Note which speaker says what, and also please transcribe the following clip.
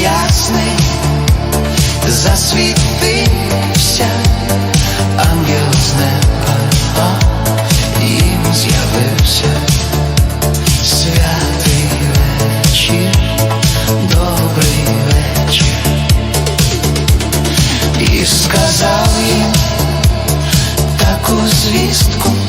Speaker 1: ясний засвітився, ангел з неба з'явився святий вечір, добрий вечір, і сказав їм таку звістку.